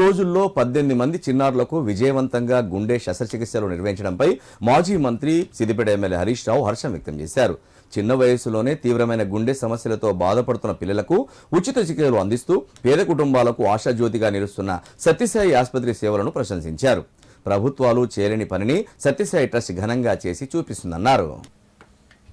రోజుల్లో పద్దెనిమిది మంది చిన్నారులకు విజయవంతంగా గుండె శస్త్రచికిత్సలు నిర్వహించడంపై మాజీ మంత్రి సిద్దిపేట ఎమ్మెల్యే హరీష్ రావు హర్షం వ్యక్తం చేశారు. చిన్న వయసులోనే తీవ్రమైన గుండె సమస్యలతో బాధపడుతున్న పిల్లలకు ఉచిత చికిత్సలు అందిస్తూ పేద కుటుంబాలకు ఆశాజ్యోతిగా నిలుస్తున్న సత్యసాయి ఆసుపత్రి సేవలను ప్రశంసించారు. ప్రభుత్వాలు చేయలేని పనిని సత్యసాయి ట్రస్ట్ ఘనంగా చేసి చూపిస్తుందన్నారు.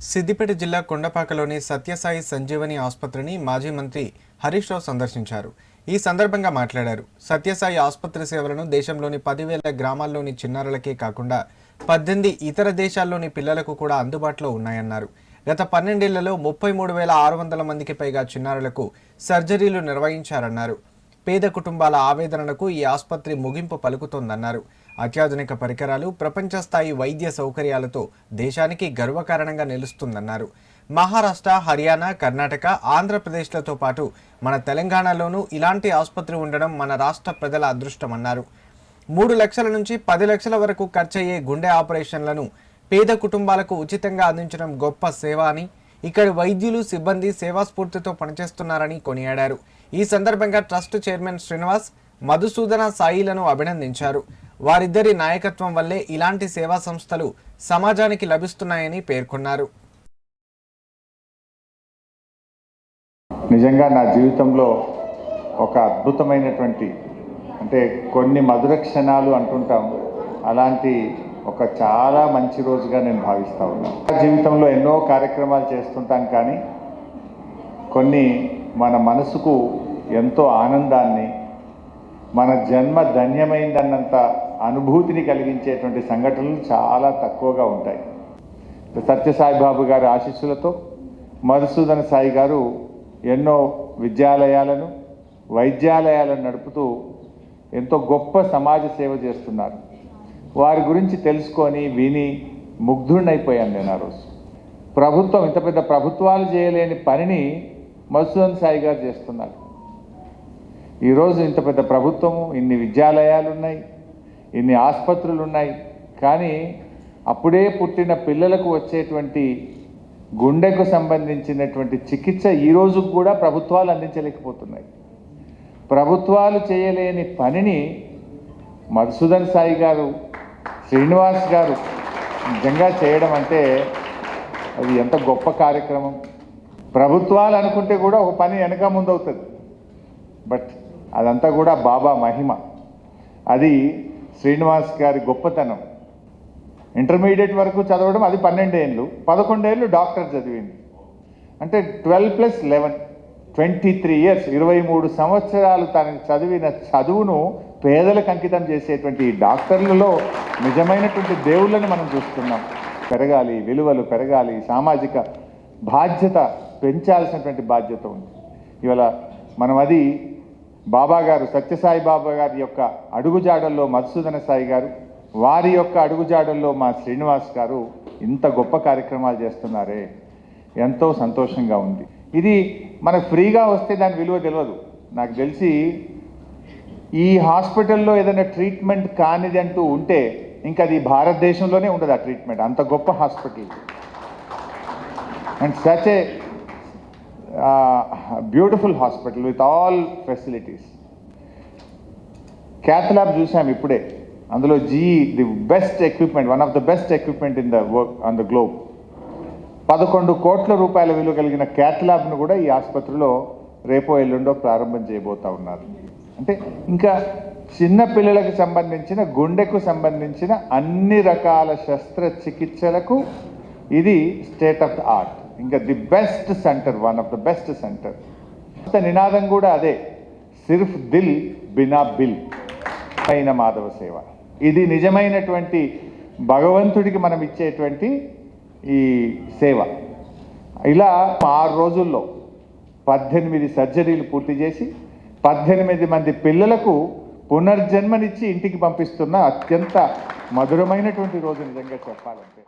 సిద్దిపేట జిల్లా కొండపాకలోని సత్యసాయి సంజీవని ఆసుపత్రిని మాజీ మంత్రి హరీష్ రావు సందర్శించారు. ఈ సందర్భంగా మాట్లాడారు. సత్యసాయి ఆసుపత్రి సేవలను దేశంలోని పదివేల గ్రామాల్లోని చిన్నారులకే కాకుండా పద్దెనిమిది ఇతర దేశాల్లోని పిల్లలకు కూడా అందుబాటులో ఉన్నాయన్నారు. గత పన్నెండేళ్ళలో ముప్పై మూడు వేల ఆరు వందల మందికి పైగా చిన్నారులకు సర్జరీలు నిర్వహించారన్నారు. పేద కుటుంబాల ఆవేదనలకు ఈ ఆసుపత్రి ముగింపు పలుకుతోందన్నారు. అత్యాధునిక పరికరాలు ప్రపంచ స్థాయి వైద్య సౌకర్యాలతో దేశానికి గర్వకారణంగా నిలుస్తుందన్నారు. మహారాష్ట్ర హర్యానా కర్ణాటక ఆంధ్రప్రదేశ్లతో పాటు మన తెలంగాణలోనూ ఇలాంటి ఆసుపత్రి ఉండడం మన రాష్ట్ర ప్రజల అదృష్టమన్నారు. మూడు లక్షల నుంచి పది లక్షల వరకు ఖర్చయ్యే గుండె ఆపరేషన్లను పేద కుటుంబాలకు ఉచితంగా అందించడం గొప్ప సేవ అని ఇక్కడి వైద్యులు సిబ్బంది సేవాస్ఫూర్తితో పనిచేస్తున్నారని కొనియాడారు. ఈ సందర్భంగా ట్రస్ట్ చైర్మన్ శ్రీనివాస్ మధుసూదన సాయిలను అభినందించారు. వారిద్దరి నాయకత్వం వల్లే ఇలాంటి సేవా సంస్థలు సమాజానికి లభిస్తున్నాయని పేర్కొన్నారు. నిజంగా నా జీవితంలో ఒక అద్భుతమైనటువంటి అంటే కొన్ని మధుర క్షణాలు అంటుంటాం. అలాంటి ఒక చాలా మంచి రోజుగా నేను భావిస్తూ ఉన్నాను నా జీవితంలో ఎన్నో కార్యక్రమాలు చేస్తుంటాం కానీ కొన్ని మన మనసుకు ఎంతో ఆనందాన్ని మన జన్మ ధన్యమైందన్నంత అనుభూతిని కలిగించేటువంటి సంఘటనలు చాలా తక్కువగా ఉంటాయి. సత్యసాయిబాబు గారి ఆశీస్సులతో మధుసూదన సాయి గారు ఎన్నో విద్యాలయాలను వైద్యాలయాలను నడుపుతూ ఎంతో గొప్ప సమాజ సేవ చేస్తున్నారు. వారి గురించి తెలుసుకొని విని ముగ్ధుడినైపోయాను నేను ఆ రోజు. ప్రభుత్వం ఇంత పెద్ద ప్రభుత్వాలు చేయలేని పనిని మధుసూదన్ సాయి గారు చేస్తున్నారు. ఈరోజు ఇంత పెద్ద ప్రభుత్వము ఇన్ని విద్యాలయాలు ఉన్నాయి ఇన్ని ఆసుపత్రులు ఉన్నాయి కానీ అప్పుడే పుట్టిన పిల్లలకు వచ్చేటువంటి గుండెకు సంబంధించినటువంటి చికిత్స ఈ కూడా ప్రభుత్వాలు అందించలేకపోతున్నాయి. ప్రభుత్వాలు చేయలేని పనిని మధుసూదన్ సాయి గారు శ్రీనివాస్ గారు నిజంగా చేయడం అంటే అది ఎంత గొప్ప కార్యక్రమం. ప్రభుత్వాలు అనుకుంటే కూడా ఒక పని వెనక ముందు అవుతుంది. బట్ అదంతా కూడా బాబా మహిమ. అది శ్రీనివాస్ గారి గొప్పతనం. ఇంటర్మీడియట్ వరకు చదవడం అది పన్నెండేళ్ళు పదకొండేళ్ళు డాక్టర్ చదివింది. అంటే twelve plus eleven twenty three years ఇరవై మూడు సంవత్సరాలు తనకి చదివిన చదువును పేదలకు అంకితం చేసేటువంటి ఈ డాక్టర్లలో నిజమైనటువంటి దేవుళ్ళని మనం చూస్తున్నాం. పెరగాలి విలువలు పెరగాలి సామాజిక బాధ్యత పెంచాల్సినటువంటి బాధ్యత ఉంది. ఇవాళ మనం అది బాబా గారు సత్యసాయి బాబా గారి యొక్క అడుగుజాడల్లో మధుసూదన సాయి గారు వారి యొక్క అడుగుజాడల్లో మా శ్రీనివాస్ గారు ఇంత గొప్ప కార్యక్రమాలు చేస్తున్నారే ఎంతో సంతోషంగా ఉంది. ఇది మనకు ఫ్రీగా వస్తే దాని విలువ తెలియదు నాకు తెలిసి ఈ హాస్పిటల్లో ఏదైనా ట్రీట్మెంట్ కానిది అంటూ ఉంటే ఇంకా అది భారతదేశంలోనే ఉండదు ఆ ట్రీట్మెంట్. అంత గొప్ప hospital. And such a beautiful hospital with all facilities cath lab చూసాం ఇప్పుడే. అందులో G the best equipment one of the best equipment in the world on the globe. పదకొండు కోట్ల రూపాయల విలువ కలిగిన క్యాట్లాబ్ను కూడా ఈ ఆసుపత్రిలో రేపో ఎల్లుండో ప్రారంభం చేయబోతా ఉన్నారు. అంటే ఇంకా చిన్న పిల్లలకు సంబంధించిన గుండెకు సంబంధించిన అన్ని రకాల శస్త్రచికిత్సలకు ఇది స్టేట్ ఆఫ్ ద ఆర్ట్. ఇంకా the best centre one of the best centre. నినాదం కూడా అదే సిర్ఫ్ దిల్ బినా బిల్. అయిన మాధవ సేవ. ఇది నిజమైనటువంటి భగవంతుడికి మనం ఇచ్చేటువంటి ఈ సేవ. ఇలా ఆరు రోజుల్లో పద్దెనిమిది సర్జరీలు పూర్తి చేసి పద్దెనిమిది మంది పిల్లలకు పునర్జన్మనిచ్చి ఇంటికి పంపిస్తున్న అత్యంత మధురమైనటువంటి రోజు నిజంగా చెప్పాలంటే.